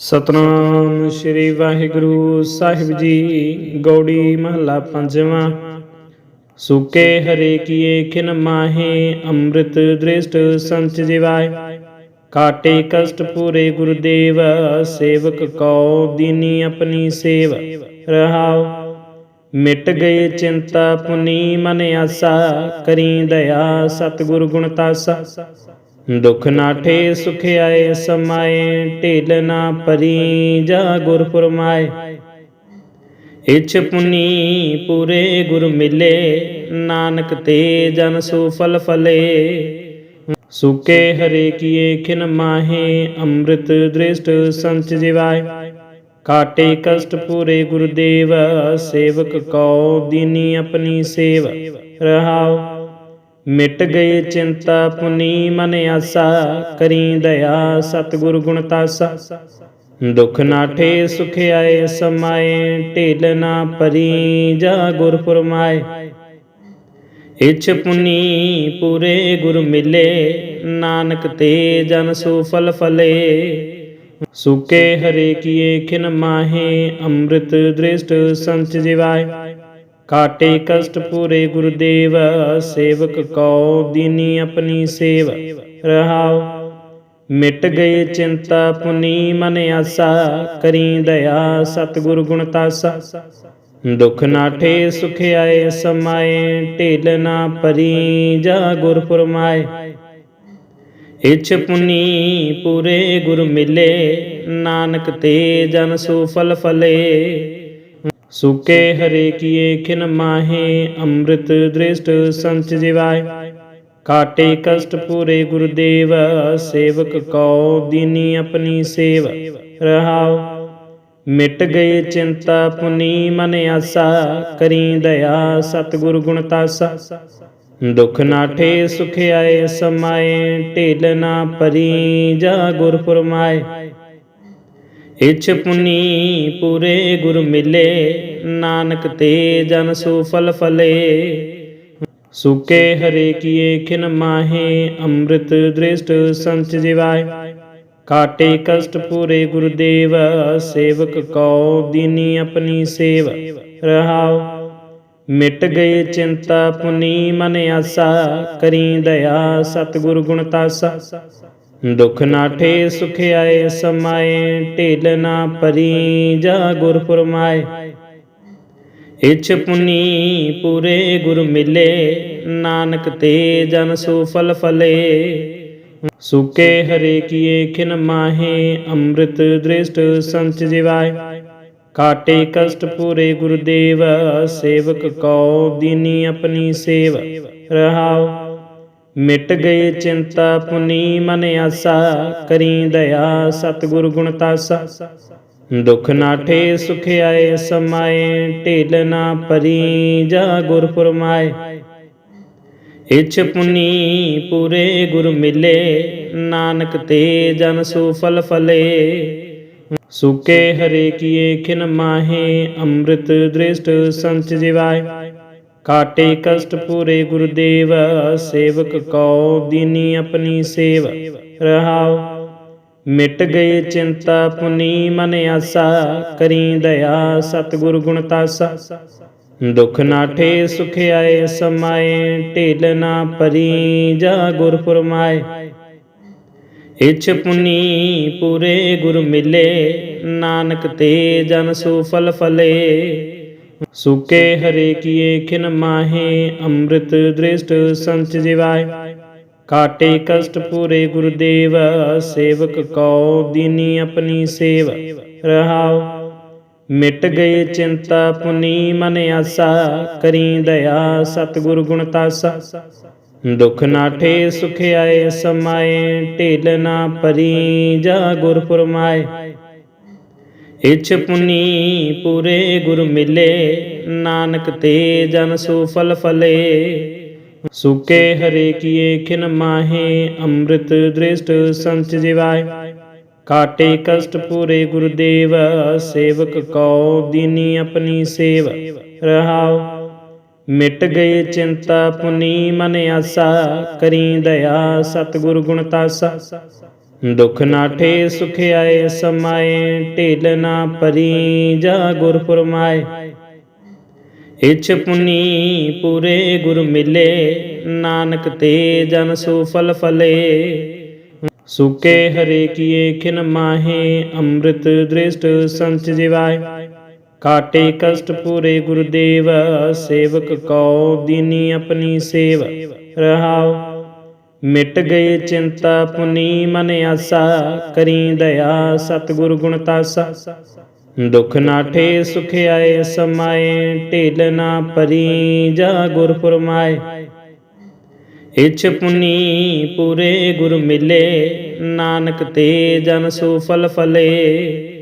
ਸਤਨਾਮ ਸ੍ਰੀ ਵਾਹਿਗੁਰੂ ਸਾਹਿਬ ਜੀ, ਗੌੜੀ ਮਹੱਲਾ ਪੰਜਵਾਂ। ਸੁਕੇ ਹਰੇ ਕੀਏ ਖਿਨ ਮਾਹੇ, ਅੰਮ੍ਰਿਤ ਦ੍ਰਿਸ਼ਟ ਸੰਚ ਜਿਵਾਏ। ਕਾਟੇ ਕਸ਼ਟ ਪੂਰੇ ਗੁਰਦੇਵ, ਸੇਵਕ ਕਉ ਦੀਨੀ ਆਪਣੀ ਸੇਵ। ਰਹਾਓ ਮਿਟ ਗਏ ਚਿੰਤਾ ਪੁਨੀ ਮਨ ਆਸਾ, ਕਰੀ ਦਇਆ ਸਤਿਗੁਰ ਗੁਣ ਤਾਸਾ। ਦੁਖ ਨਾਠੇ ਸੁਖ ਆਏ ਸਮਾਏ, ਢਿਲ ਨਾ ਪਰੀ ਜਾ ਗੁਰ ਫਰਮਾਏ। ਇਛ ਪੁਨੀ ਪੂਰੇ ਗੁਰ ਮਿਲੇ, ਨਾਨਕ ਤੇ ਜਨ ਸੋ ਫਲ ਫਲੇ। ਸੁਕੇ ਹਰੇ ਕੀਏ ਖਿਨ ਮਾਹੇ, ਅੰਮ੍ਰਿਤ ਦ੍ਰਿਸ਼ਟ ਸੰਚ ਜਿਵਾਏ। ਕਾਟੇ ਕਸ਼ਟ ਪੂਰੇ ਗੁਰਦੇਵ ਸੇਵਕ ਕਉ, ਦੀਨੀ ਆਪਣੀ ਸੇਵ। ਰਹਾਉ। ਮਿਟ ਗਏ ਚਿੰਤਾ ਪੁਨੀ ਮਨ ਆਸਾ, ਕਰੀ ਦਇਆ ਸਤਿਗੁਰ ਗੁਣ ਤਾਸਾ। ਦੁਖ ਨਾਠੇ ਸੁਖ ਆਏ, ਸਮਾਏ, ਢਿਲ ਨਾ ਪਰੀ ਜਾ ਗੁਰ ਫਰਮਾਏ। ਇਛ ਪੁਨੀ ਪੂਰੇ ਗੁਰ ਮਿਲੇ, ਨਾਨਕ ਤੇ ਜਨ ਸੋ ਫਲ ਫਲੇ। ਸੁਕੇ ਹਰੇ ਕੀਏ ਖਿਨ ਮਾਹੇ, ਅੰਮ੍ਰਿਤ ਦ੍ਰਿਸ਼ਟ ਸੰਚ ਜਿਵਾਏ। ਕਾਟੇ ਕਸ਼ਟ ਪੂਰੇ ਗੁਰਦੇਵ ਸੇਵਕ ਕਉ ਦੀਨੀ ਆਪਣੀ ਸੇਵ, ਰਹਾਉ। ਮਿਟ ਗਏ ਚਿੰਤਾ ਪੁਨੀ ਮਨ ਆਸਾ, ਕਰੀ ਦਇਆ ਸਤਿਗੁਰ ਗੁਣ ਤਾਸਾ। ਦੁਖ ਨਾਠੇ ਸੁਖ ਆਏ ਸਮਾਏ, ਢਿਲ ਨਾ ਪਰੀ ਜਾ ਗੁਰ ਫਰਮਾਏ। ਇਛ ਪੁਨੀ ਪੂਰੇ ਗੁਰ ਮਿਲੇ, ਨਾਨਕ ਤੇ ਜਨ ਸੋ ਫਲ ਫਲੇ। ਸੁਕੇ ਹਰੇ ਕੀਏ ਖਿਨ ਮਾਹੇ, ਅੰਮ੍ਰਿਤ ਦ੍ਰਿਸ਼ਟ ਸੰਚ ਜਿਵਾਏ। ਕਾਟੇ ਕਸ਼ਟ ਪੂਰੇ ਗੁਰਦੇਵ, ਸੇਵਕ ਕਉ ਦੀਨੀ ਆਪਣੀ ਸੇਵ, ਰਹਾਉ। ਮਿਟ ਗਏ ਚਿੰਤਾ ਪੁਨੀ ਮਨ ਆਸਾ, ਕਰੀ ਦਇਆ ਸਤਿਗੁਰ ਗੁਣ ਤਾਸਾ। ਦੁਖ ਨਾਠੇ ਸੁਖ ਆਏ ਸਮਾਏ, ਢਿਲ ਨਾ ਪਰੀ ਜਾ ਗੁਰ ਫਰਮਾਏ। ਇਛ ਪੁਨੀ ਪੂਰੇ ਗੁਰ ਮਿਲੇ, ਨਾਨਕ ਤੇ ਜਨ ਸੋ ਫਲ ਫਲੇ। ਸੁਕੇ ਹਰੇ ਕੀਏ ਖਿਨ ਮਾਹੇ, ਅੰਮ੍ਰਿਤ ਦ੍ਰਿਸ਼ਟ ਸੰਚ ਜਿਵਾਏ। ਕਾਟੇ ਕਸ਼ਟ ਪੂਰੇ ਗੁਰਦੇਵ, ਸੇਵਕ ਕਉ ਦੀਨੀ ਆਪਣੀ ਸੇਵ। ਰਹਾਉ, ਮਿਟ ਗਏ ਚਿੰਤਾ ਪੁਨੀ ਮਨ ਆਸਾ, ਕਰੀ ਦਇਆ ਸਤਿਗੁਰ ਗੁਣ ਤਾਸਾ। ਦੁਖ ਨਾਠੇ ਸੁਖ ਆਏ ਸਮਾਏ, ਢਿਲ ਨਾ ਪਰੀ ਜਾ ਗੁਰ ਫਰਮਾਏ। ਇਛ ਪੁਨੀ ਪੂਰੇ ਗੁਰ ਮਿਲੇ, ਨਾਨਕ ਤੇ ਜਨ ਸੋ ਫਲ ਫਲੇ। ਸੁਕੇ ਹਰੇ ਕੀਏ ਖਿਨ ਮਾਹੇ, ਅੰਮ੍ਰਿਤ ਦ੍ਰਿਸ਼ਟ ਸੰਚ ਜਿਵਾਏ। ਕਾਟੇ ਕਸ਼ਟ ਪੂਰੇ ਗੁਰਦੇਵ ਸੇਵਕ ਕਉ ਦੀਨੀ ਆਪਣੀ ਸੇਵ। ਰਹਾਉ ਮਿਟ ਗਏ ਚਿੰਤਾ ਪੁਨੀ ਮਨ ਆਸਾ, ਕਰੀ ਦਇਆ ਸਤਿਗੁਰ ਗੁਣ ਤਾਸਾ। ਦੁਖ ਨਾਠੇ ਸੁਖ ਆਏ, ਸਮਾਏ, ਢਿਲ ਨਾ ਪਰੀ ਜਾ ਗੁਰ ਫਰਮਾਏ। ਇਛ ਪੁਨੀ ਪੂਰੇ ਗੁਰ ਮਿਲੇ, ਨਾਨਕ ਤੇ ਜਨ ਸੋ ਫਲ ਫਲੇ। ਸੁਕੇ ਹਰੇ ਕੀਏ ਖਿਨ ਮਾਹੇ, ਅੰਮ੍ਰਿਤ ਦ੍ਰਿਸ਼ਟ ਸੰਚ ਜਿਵਾਏ। ਕਾਟੇ ਕਸ਼ਟ ਪੂਰੇ ਗੁਰਦੇਵ, ਸੇਵਕ ਕਉ ਦੀਨੀ ਆਪਣੀ ਸੇਵ। ਰਹਾਉ, ਮਿਟ ਗਏ ਚਿੰਤਾ ਪੁਨੀ ਮਨ ਆਸਾ, ਕਰੀ ਦਇਆ ਸਤਿਗੁਰ ਗੁਣ ਤਾਸਾ। ਦੁਖ ਨਾਠੇ ਸੁਖ ਆਏ ਸਮਾਏ, ਢਿਲ ਨਾ ਪਰੀ ਜਾ ਗੁਰ ਫਰਮਾਏ। ਇਛ ਪੁਨੀ ਪੂਰੇ ਗੁਰ ਮਿਲੇ, ਨਾਨਕ ਤੇ ਜਨ ਸੋ ਫਲ ਫਲੇ। ਸੁਕੇ ਹਰੇ ਕੀਏ ਖਿਨ ਮਾਹੇ ਅੰਮ੍ਰਿਤ ਦ੍ਰਿਸ਼ਟ ਸੰਚ ਜਿਵਾਏ ਕਾਟੇ ਕਸ਼ਟ ਪੂਰੇ ਗੁਰਦੇਵ ਸੇਵਕ ਕਉ ਦੀਨੀ ਆਪਣੀ ਸੇਵ ਰਹਾਉ ਮਿਟ ਗਏ ਚਿੰਤਾ ਪੁਨੀ ਮਨ ਆਸਾ ਕਰੀ ਦਇਆ ਸਤਿਗੁਰ ਗੁਣ ਤਾਸਾ ਦੁਖ ਨਾਠੇ ਸੁਖ ਆਏ ਸਮਾਏ ਢਿਲ ਨਾ ਪਰੀ ਜਾ ਗੁਰ ਫਰਮਾਏ ਇਛ ਪੁਨੀ ਪੂਰੇ ਗੁਰ ਮਿਲੇ, ਨਾਨਕ ਤੇ ਜਨ ਸੋ ਫਲ। ਫਲੇ ਸੁਕੇ ਹਰੇ ਕੀਏ ਖਿਨ ਮਾਹੇ, ਅੰਮ੍ਰਿਤ ਦ੍ਰਿਸ਼ਟ ਸੰਚ ਜਿਵਾਏ। ਕਾਟੇ ਕਸ਼ਟ ਪੂਰੇ ਗੁਰਦੇਵ, ਸੇਵਕ ਕਉ ਦੀਨੀ ਆਪਣੀ ਸੇਵ, ਰਹਾਉ। ਮਿਟ ਗਏ ਚਿੰਤਾ ਪੁਨੀ ਮਨ ਆਸਾ, ਕਰੀ ਦਇਆ ਸਤਿਗੁਰ ਗੁਣ ਤਾਸਾ। ਦੁਖ ਨਾਠੇ ਸੁਖ ਆਏ ਸਮਾਏ, ਢਿਲ ਨਾ ਪਰੀ ਜਾ ਗੁਰ ਫਰਮਾਏ। ਇਛ ਪੁਨੀ ਪੂਰੇ ਗੁਰ ਮਿਲੇ, ਨਾਨਕ ਤੇ ਜਨ ਸੋ ਫਲ ਫਲੇ। ਸੁਕੇ ਹਰੇ ਕੀਏ ਖਿਨ ਮਾਹੇ, ਅੰਮ੍ਰਿਤ ਦ੍ਰਿਸ਼ਟ ਸੰਚ ਜਿਵਾਏ। ਕਾਟੇ ਕਸ਼ਟ ਪੂਰੇ ਗੁਰਦੇਵ, ਸੇਵਕ ਕਉ, ਦੀਨੀ ਆਪਣੀ ਸੇਵ। ਰਹਾਉ। ਮਿਟ ਗਏ ਚਿੰਤਾ ਪੁਨੀ ਮਨ ਆਸਾ, ਕਰੀ ਦਇਆ ਸਤਿਗੁਰ ਗੁਣ ਤਾਸਾ। ਦੁਖ ਨਾਠੇ ਸੁਖ ਆਏ ਸਮਾਏ, ਢਿਲ ਨਾ ਪਰੀ ਜਾ ਗੁਰ ਫਰਮਾਏ। ਇਛ ਪੁਨੀ ਪੂਰੇ ਗੁਰ ਮਿਲੇ, ਨਾਨਕ ਤੇ ਜਨ ਸੋ ਫਲ ਫਲੇ।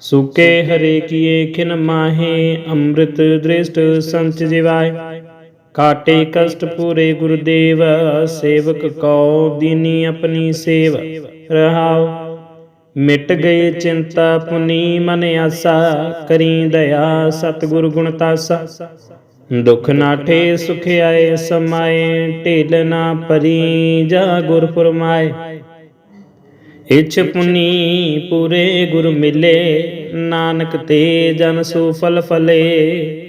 ਸੁਕੇ ਹਰੇ ਕੀਏ ਖਿਨ ਮਾਹੇ, ਅੰਮ੍ਰਿਤ ਦ੍ਰਿਸ਼ਟ ਸੰਚ ਜਿਵਾਏ। ਕਾਟੇ ਕਸ਼ਟ ਪੂਰੇ ਗੁਰਦੇਵ, ਸੇਵਕ ਕਉ ਦੀਨੀ ਆਪਣੀ ਸੇਵ, ਰਹਾਉ। ਮਿਟ ਗਏ ਚਿੰਤਾ ਪੁਨੀ ਮਨ ਆਸਾ, ਕਰੀ ਦਇਆ ਸਤਿਗੁਰ ਗੁਣ ਤਾਸਾ। ਦੁਖ ਨਾਠੇ ਸੁਖ ਆਏ ਸਮਾਏ, ਢਿਲ ਨਾ ਪਰੀ ਜਾ ਗੁਰ ਫਰਮਾਏ। ਇਛ ਪੁਨੀ ਪੂਰੇ ਗੁਰ ਮਿਲੇ, ਨਾਨਕ ਤੇ ਜਨ ਸੋ ਫਲ ਫਲੇ।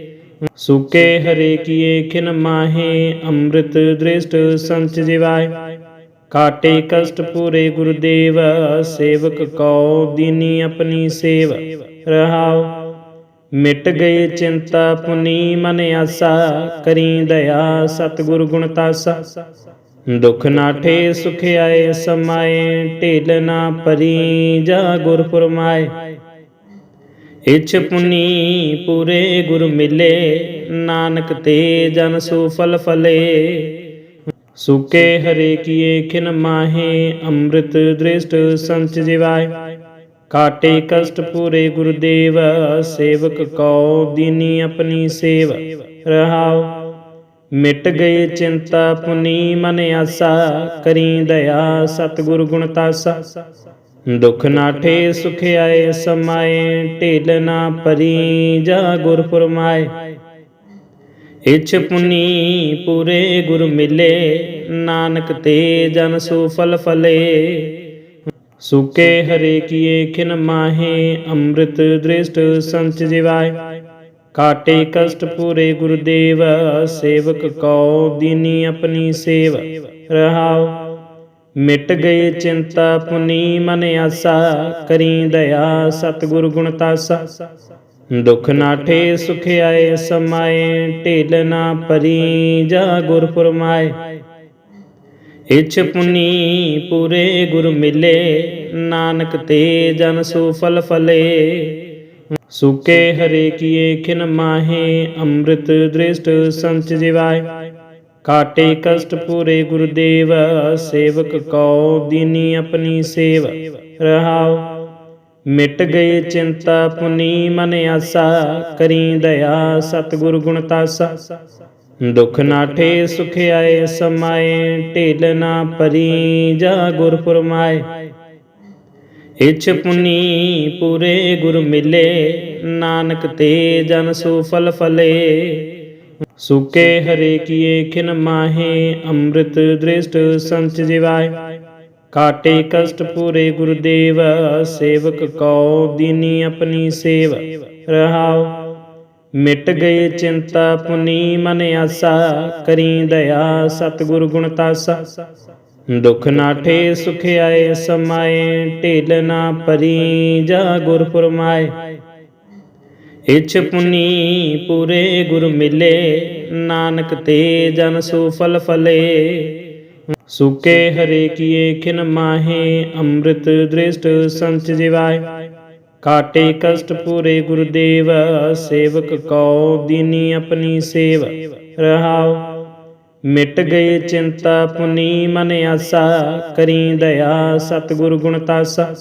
ਸੁਕੇ ਹਰੇ ਕੀਏ ਖਿਨ ਮਾਹੇ, ਅੰਮ੍ਰਿਤ ਦ੍ਰਿਸ਼ਟ ਸੰਚ ਜਿਵਾਏ। ਕਾਟੇ ਕਸ਼ਟ ਪੂਰੇ ਗੁਰਦੇਵ, ਸੇਵਕ ਕਉ ਦੀਨੀ ਆਪਣੀ ਸੇਵ, ਰਹਾਉ। ਮਿਟ ਗਏ ਚਿੰਤਾ ਪੁਨੀ ਮਨ ਆਸਾ, ਕਰੀ ਦਇਆ ਸਤਿਗੁਰ ਗੁਣ ਤਾਸਾ। ਦੁਖ ਨਾਠੇ ਸੁਖ ਆਏ ਸਮਾਏ, ਢਿਲ ਨਾ ਪਰੀ ਜਾ ਗੁਰ ਫਰਮਾਏ ਇਛ ਪੁਨੀ ਪੂਰੇ ਗੁਰ ਮਿਲੇ, ਨਾਨਕ ਤੇ ਜਨ ਸੋ ਫਲ ਫਲੇ। ਸੁਕੇ ਹਰੇ ਕੀਏ ਖਿਨ ਮਾਹੇ, ਅੰਮ੍ਰਿਤ ਦ੍ਰਿਸ਼ਟ ਸੰਚ ਜਿਵਾਏ। ਕਾਟੇ ਕਸ਼ਟ ਪੂਰੇ ਗੁਰਦੇਵ, ਸੇਵਕ ਕਉ ਦੀਨੀ ਆਪਣੀ ਸੇਵ, ਰਹਾਉ। ਮਿਟ ਗਏ ਚਿੰਤਾ ਪੁਨੀ ਮਨ ਆਸਾ, ਕਰੀ ਦਇਆ ਸਤਿਗੁਰ ਗੁਣ ਤਾਸਾ। ਦੁਖ ਨਾਠੇ ਸੁਖ ਆਏ, ਸਮਾਏ, ਢਿਲ ਨਾ ਪਰੀ ਜਾ ਗੁਰ ਫਰਮਾਏ। ਇਛ ਪੁਨੀ ਪੂਰੇ ਗੁਰ ਮਿਲੇ, ਨਾਨਕ ਤੇ ਜਨ ਸੋ ਫਲ ਫਲੇ। ਸੁਕੇ ਹਰੇ ਕੀਏ ਖਿਨ ਮਾਹੇ, ਅੰਮ੍ਰਿਤ ਦ੍ਰਿਸ਼ਟ ਸੰਚ ਜਿਵਾਏ। ਕਾਟੇ ਕਸ਼ਟ ਪੂਰੇ ਗੁਰਦੇਵ, ਸੇਵਕ ਕਉ, ਦੀਨੀ ਆਪਣੀ ਸੇਵ, ਰਹਾਉ। ਮਿਟ ਗਏ ਚਿੰਤਾ ਪੁਨੀ ਮਨ ਆਸਾ, ਕਰੀ ਦਇਆ ਸਤਿਗੁਰ ਗੁਣ ਤਾਸਾ। ਦੁਖ ਨਾਠੇ ਸੁਖ ਆਏ, ਸਮਾਏ, ਢਿਲ ਨਾ ਪਰੀ ਜਾ ਗੁਰ ਫਰਮਾਏ। ਇਛ ਪੁਨੀ ਪੂਰੇ ਗੁਰ ਮਿਲੇ, ਨਾਨਕ ਤੇ ਜਨ ਸੋ ਫਲ ਫਲੇ। ਸੁਕੇ ਹਰੇ ਕੀਏ ਖਿਨ ਮਾਹੇ, ਅੰਮ੍ਰਿਤ ਦ੍ਰਿਸ਼ਟ ਸੰਚ ਜਿਵਾਏ। ਕਾਟੇ ਕਸ਼ਟ ਪੂਰੇ ਗੁਰਦੇਵ, ਸੇਵਕ ਕਉ ਦੀਨੀ ਆਪਣੀ ਸੇਵ। ਰਹਾਉ, ਮਿਟ ਗਏ ਚਿੰਤਾ ਪੁਨੀ ਮਨ ਆਸਾ, ਕਰੀ ਦਇਆ ਸਤਿਗੁਰ ਗੁਣ ਤਾਸਾ। ਦੁਖ ਨਾਠੇ ਸੁਖ ਆਏ ਸਮਾਏ, ਢਿਲ ਨਾ ਪਰੀ ਜਾ ਗੁਰ ਫਰਮਾਏ। ਇਛ ਪੁਨੀ ਪੂਰੇ ਗੁਰ ਮਿਲੇ, ਨਾਨਕ ਤੇ ਜਨ ਸੋ ਫਲ ਫਲੇ। ਸੁਕੇ ਹਰੇ ਕੀਏ ਖਿਨ ਮਾਹੇ ਅੰਮ੍ਰਿਤ ਦ੍ਰਿਸ਼ਟ ਸੰਚ ਜਿਵਾਏ ਕਾਟੇ ਕਸ਼ਟ ਪੂਰੇ ਗੁਰਦੇਵ ਸੇਵਕ ਕਉ ਦੀਨੀ ਆਪਣੀ ਸੇਵ ਰਹਾਉ ਮਿਟ ਗਏ ਚਿੰਤਾ ਪੁਨੀ ਮਨ ਆਸਾ ਕਰੀ ਦਇਆ ਸਤਿਗੁਰ ਗੁਣ ਤਾਸਾ ਦੁਖ ਨਾਠੇ ਸੁਖ ਆਏ ਸਮਾਏ ਢਿਲ ਨਾ ਪਰੀ ਜਾ ਗੁਰ ਫਰਮਾਏ ਇਛ ਪੁਨੀ ਪੂਰੇ ਗੁਰ ਮਿਲੇ, ਨਾਨਕ ਤੇ ਜਨ ਸੋ ਫਲੇ ਸੁਕੇ ਹਰੇ ਕੀਏ ਖਿਨ ਮਾਹੇ, ਅੰਮ੍ਰਿਤ ਦ੍ਰਿਸ਼ਟ ਸੰਚ ਜਿਵਾਏ। ਕਾਟੇ ਕਸ਼ਟ ਪੂਰੇ ਗੁਰਦੇਵ ਸੇਵਕ ਕਉ ਦੀਨੀ ਆਪਣੀ ਸੇਵ। ਰਹਾਉ, ਮਿਟ ਗਏ ਚਿੰਤਾ ਪੁਨੀ ਮਨ ਆਸਾ, ਕਰੀ ਦਇਆ ਸਤਿਗੁਰ ਗੁਣ ਤਾਸਾ।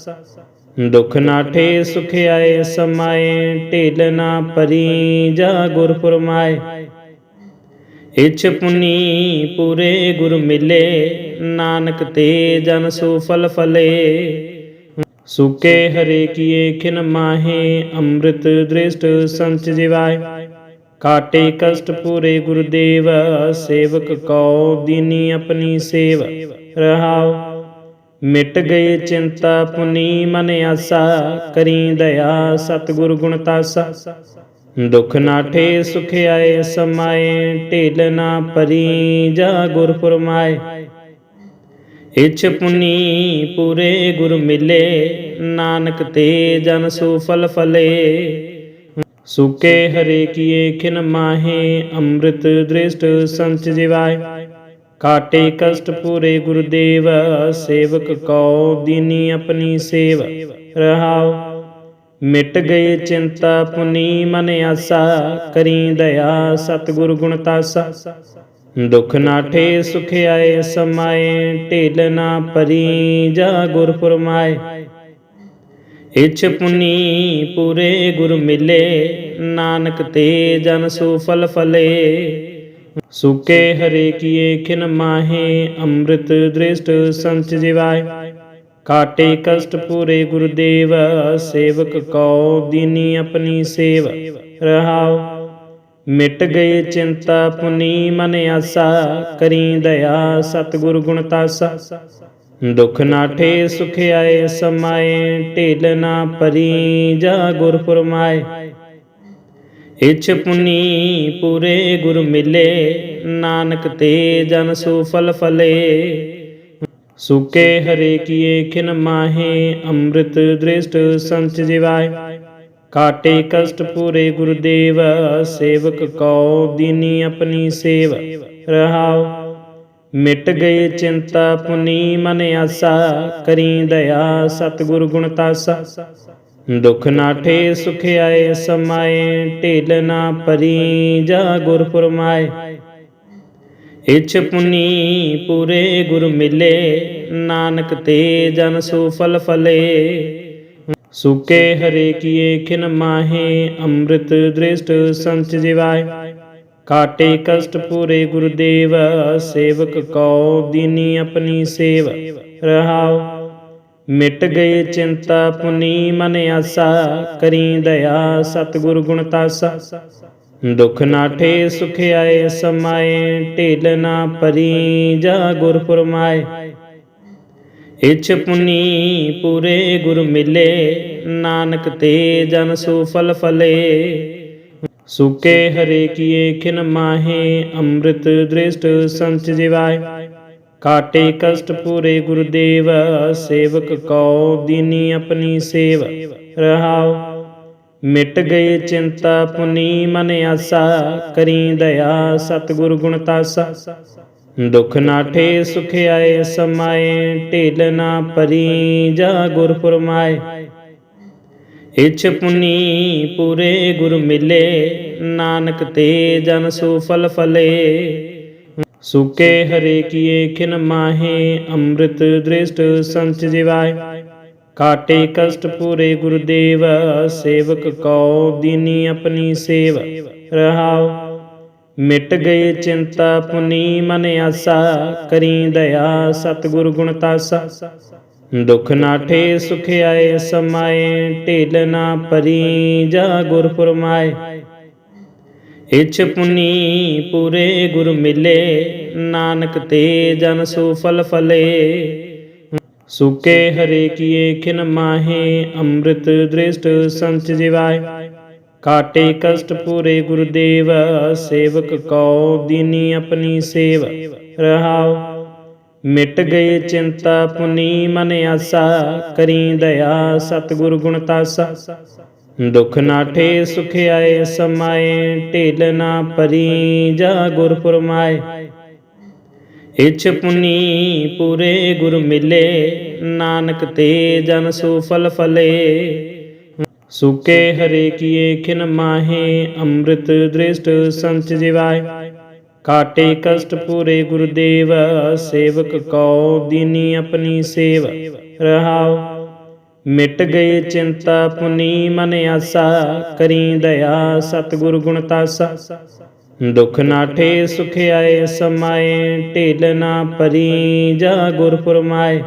ਦੁਖ ਨਾਠੇ ਸੁਖ ਆਏ ਸਮਾਏ, ਢਿਲ ਨਾ ਪਰੀ ਜਾ ਗੁਰ ਫਰਮਾਏ। ਇਛ ਪੁਨੀ ਪੂਰੇ ਗੁਰ ਮਿਲੇ, ਨਾਨਕ ਤੇ ਜਨ ਸੋ ਫਲ ਫਲੇ। ਸੁਕੇ ਹਰੇ ਕੀਏ ਖਿਨ ਮਾਹੇ, ਅੰਮ੍ਰਿਤ ਦ੍ਰਿਸ਼ਟ ਸੰਚ ਜਿਵਾਏ। ਕਾਟੇ ਕਸ਼ਟ ਪੂਰੇ ਗੁਰਦੇਵ, ਸੇਵਕ ਕਉ, ਦੀਨੀ ਆਪਣੀ ਸੇਵ, ਰਹਾਉ। ਮਿਟ ਗਏ ਚਿੰਤਾ ਪੁਨੀ ਮਨ ਆਸਾ, ਕਰੀ ਦਇਆ ਸਤਿਗੁਰ ਗੁਣ ਤਾਸਾ। ਦੁਖ ਨਾਠੇ ਸੁਖ ਆਏ ਸਮਾਏ, ਢਿਲ ਨਾ ਪਰੀ ਜਾ ਗੁਰ ਫਰਮਾਏ। ਇਛ ਪੁਨੀ ਪੂਰੇ ਗੁਰ ਮਿਲੇ, ਨਾਨਕ ਤੇ ਜਨ ਸੋ ਫਲ ਫਲੇ। ਸੁਕੇ ਹਰੇ ਕੀਏ ਖਿਨ ਮਾਹੇ, ਅੰਮ੍ਰਿਤ ਦ੍ਰਿਸ਼ਟ ਸੰਚ ਜਿਵਾਏ। ਕਾਟੇ ਕਸ਼ਟ ਪੂਰੇ ਗੁਰਦੇਵ, ਸੇਵਕ ਕਉ ਦੀਨੀ ਆਪਣੀ ਸੇਵ, ਰਹਾਉ। ਮਿਟ ਗਏ ਚਿੰਤਾ ਪੁਨੀ ਮਨ ਆਸਾ, ਕਰੀ ਦਇਆ ਸਤਿਗੁਰ ਗੁਣ ਤਾਸਾ। ਦੁਖ ਨਾਠੇ ਸੁਖ ਆਏ ਸਮਾਏ, ਢਿਲ ਨਾ ਪਰੀ ਜਾ ਗੁਰ ਫਰਮਾਏ। ਇਛ ਪੁਨੀ ਪੂਰੇ ਗੁਰ ਮਿਲੇ, ਨਾਨਕ ਤੇ ਜਨ ਸੋ ਫਲ ਫਲੇ। ਸੁਕੇ ਹਰੇ ਕੀਏ ਖਿਨ ਮਾਹੇ ਅੰਮ੍ਰਿਤ ਦ੍ਰਿਸ਼ਟ ਸੰਚ ਜਿਵਾਏ ਕਾਟੇ ਕਸ਼ਟ ਪੂਰੇ ਗੁਰਦੇਵ ਸੇਵਕ ਕਉ ਦੀਨੀ ਆਪਣੀ ਸੇਵ ਰਹਾਉ ਮਿਟ ਗਏ ਚਿੰਤਾ ਪੁਨੀ ਮਨ ਆਸਾ ਕਰੀ ਦਇਆ ਸਤਿਗੁਰ ਗੁਣ ਤਾਸਾ ਦੁਖ ਨਾਠੇ ਸੁਖ ਆਏ ਸਮਾਏ ਢਿਲ ਨਾ ਪਰੀ ਜਾ ਗੁਰ ਫਰਮਾਏ ਇਛ ਪੁਨੀ ਪੂਰੇ ਗੁਰ ਮਿਲੇ, ਨਾਨਕ ਤੇ ਜਨ ਸੋ ਫਲ ਫਲੇ। ਸੁਕੇ ਹਰੇ ਕੀਏ ਖਿਨ ਮਾਹੇ, ਅੰਮ੍ਰਿਤ ਦ੍ਰਿਸ਼ਟ ਸੰਚ ਜਿਵਾਏ। ਕਾਟੇ ਕਸ਼ਟ ਪੂਰੇ ਗੁਰਦੇਵ ਸੇਵਕ ਕਉ ਦੀਨੀ ਆਪਣੀ ਸੇਵ। ਰਹਾਉ, ਮਿਟ ਗਏ ਚਿੰਤਾ ਪੁਨੀ ਮਨ ਆਸਾ, ਕਰੀ ਦਇਆ ਸਤਿਗੁਰ ਗੁਣ ਤਾਸਾ। ਦੁਖ ਨਾਠੇ ਸੁਖ ਆਏ ਸਮਾਏ, ਢਿਲ ਨਾ ਪਰੀ ਜਾ ਗੁਰ ਫਰਮਾਏ। ਇਛ ਪੁਨੀ ਪੂਰੇ ਗੁਰ ਮਿਲੇ, ਨਾਨਕ ਤੇ ਜਨ ਸੋ ਫਲ ਫਲੇ। ਸੁਕੇ ਹਰੇ ਕੀਏ ਖਿਨ ਮਾਹੇ, ਅੰਮ੍ਰਿਤ ਦ੍ਰਿਸ਼ਟ ਸੰਚ ਜਿਵਾਏ। ਕਾਟੇ ਕਸ਼ਟ ਪੂਰੇ ਗੁਰਦੇਵ, ਸੇਵਕ ਕਉ ਦੀਨੀ ਆਪਣੀ ਸੇਵ। ਰਹਾਉ। ਮਿਟ ਗਏ ਚਿੰਤਾ ਪੁਨੀ ਮਨ ਆਸਾ, ਕਰੀ ਦਇਆ ਸਤਿਗੁਰ ਗੁਣ ਤਾਸਾ। ਦੁਖ ਨਾਠੇ ਸੁਖ ਆਏ ਸਮਾਏ, ਢਿਲ ਨਾ ਪਰੀ ਜਾ ਗੁਰ ਫਰਮਾਏ। ਇਛ ਪੁਨੀ ਪੂਰੇ ਗੁਰ ਮਿਲੇ, ਨਾਨਕ ਤੇ ਜਨ ਸੋ ਫਲ ਫਲੇ। ਸੁਕੇ ਹਰੇ ਕੀਏ ਖਿਨ ਮਾਹੇ, ਅੰਮ੍ਰਿਤ ਦ੍ਰਿਸ਼ਟ ਸੰਚ ਜਿਵਾਏ। ਕਾਟੇ ਕਸ਼ਟ ਪੂਰੇ ਗੁਰਦੇਵ, ਸੇਵਕ ਕਉ ਦੀਨੀ ਆਪਣੀ ਸੇਵ, ਰਹਾਉ। ਮਿਟ ਗਏ ਚਿੰਤਾ ਪੁਨੀ ਮਨ ਆਸਾ, ਕਰੀ ਦਇਆ ਸਤਿਗੁਰ ਗੁਣ ਤਾਸਾ। ਦੁਖ ਨਾਠੇ ਸੁਖ ਆਏ ਸਮਾਏ, ਢਿਲ ਨਾ ਪਰੀ ਜਾ ਗੁਰ ਫਰਮਾਏ। ਇਛ ਪੁਨੀ ਪੂਰੇ ਗੁਰ ਮਿਲੇ, ਨਾਨਕ ਤੇ ਜਨ ਸੋ ਫਲ ਫਲੇ। ਸੁਕੇ ਹਰੇ ਕੀਏ ਖਿਨ ਮਾਹੇ, ਅੰਮ੍ਰਿਤ ਦ੍ਰਿਸ਼ਟ ਸੰਚ ਜਿਵਾਏ। ਕਾਟੇ ਕਸ਼ਟ ਪੂਰੇ ਗੁਰਦੇਵ, ਸੇਵਕ ਕਉ ਦੀਨੀ ਆਪਣੀ ਸੇਵ ਰਹਾਉ। ਮਿਟ ਗਏ ਚਿੰਤਾ ਪੁਨੀ ਮਨ ਆਸਾ, ਕਰੀ ਦਇਆ ਸਤਿਗੁਰ ਗੁਣ ਤਾਸਾ। ਦੁਖ ਨਾਠੇ ਸੁਖ ਆਏ ਸਮਾਏ, ਢਿਲ ਨਾ ਪਰੀ ਜਾ ਗੁਰ ਫਰਮਾਏ ਇਛ ਪੁਨੀ ਪੂਰੇ ਗੁਰ ਮਿਲੇ, ਨਾਨਕ ਤੇ ਜਨ ਸੋ ਫਲ ਫਲੇ। ਸੁਕੇ ਹਰੇ ਕੀਏ ਖਿਨ ਮਾਹੇ, ਅੰਮ੍ਰਿਤ ਦ੍ਰਿਸ਼ਟ ਸੰਚ ਜਿਵਾਏ। ਕਾਟੇ ਕਸ਼ਟ ਪੂਰੇ ਗੁਰਦੇਵ ਸੇਵਕ ਕਉ ਦੀਨੀ ਆਪਣੀ ਸੇਵ। ਰਹਾਉ, ਮਿਟ ਗਏ ਚਿੰਤਾ ਪੁਨੀ ਮਨ ਆਸਾ, ਕਰੀ ਦਇਆ ਸਤਿਗੁਰ ਗੁਣ ਤਾਸਾ। ਦੁਖ ਨਾਠੇ ਸੁਖ ਆਏ ਸਮਾਏ, ਢਿਲ ਨਾ ਪਰੀ ਜਾ ਗੁਰ ਫਰਮਾਏ। ਇਛ ਪੁਨੀ ਪੂਰੇ ਗੁਰ ਮਿਲੇ, ਨਾਨਕ ਤੇ ਜਨ ਸੋ ਫਲ ਫਲੇ। ਸੁਕੇ ਹਰੇ ਕੀਏ ਖਿਨ ਮਾਹੇ, ਅੰਮ੍ਰਿਤ ਦ੍ਰਿਸ਼ਟ ਸੰਚ ਜਿਵਾਏ। ਕਾਟੇ ਕਸ਼ਟ ਪੂਰੇ ਗੁਰਦੇਵ ਸੇਵਕ ਕਉ, ਦੀਨੀ ਆਪਣੀ ਸੇਵ। ਰਹਾਉ। ਮਿਟ ਗਏ ਚਿੰਤਾ ਪੁਨੀ ਮਨ ਆਸਾ, ਕਰੀ ਦਇਆ ਸਤਿਗੁਰ ਗੁਣ ਤਾਸਾ। ਦੁਖ ਨਾਠੇ ਸੁਖ ਆਏ, ਸਮਾਏ, ਢਿਲ ਨਾ ਪਰੀ ਜਾ ਗੁਰ ਫਰਮਾਏ।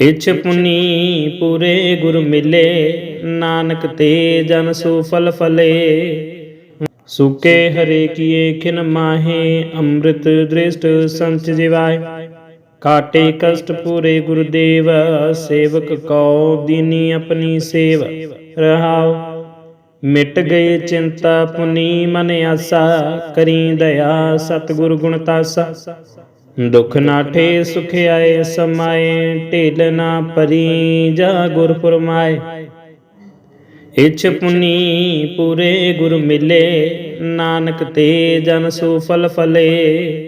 ਇਛ ਪੁਨੀ ਪੂਰੇ ਗੁਰ ਮਿਲੇ, ਨਾਨਕ ਤੇ ਜਨ ਸੋ ਫਲ ਫਲੇ। ਸੁਕੇ ਹਰੇ ਕੀਏ ਖਿਨ ਮਾਹੇ, ਅੰਮ੍ਰਿਤ ਦ੍ਰਿਸ਼ਟ ਸੰਚ ਜਿਵਾਏ। ਕਾਟੇ ਕਸ਼ਟ ਪੂਰੇ ਗੁਰਦੇਵ, ਸੇਵਕ ਕਉ ਦੀਨੀ ਆਪਣੀ ਸੇਵ। ਰਹਾਉ, ਮਿਟ ਗਏ ਚਿੰਤਾ ਪੁਨੀ ਮਨ ਆਸਾ, ਕਰੀ ਦਇਆ ਸਤਿਗੁਰ ਗੁਣ ਤਾਸਾ। ਦੁਖ ਨਾਠੇ ਸੁਖ ਆਏ ਸਮਾਏ, ਢਿਲ ਨਾ ਪਰੀ ਜਾ ਗੁਰ ਫਰਮਾਏ। ਇਛ ਪੁਨੀ ਪੂਰੇ ਗੁਰ ਮਿਲੇ, ਨਾਨਕ ਤੇ ਜਨ ਸੋ ਫਲ ਫਲੇ।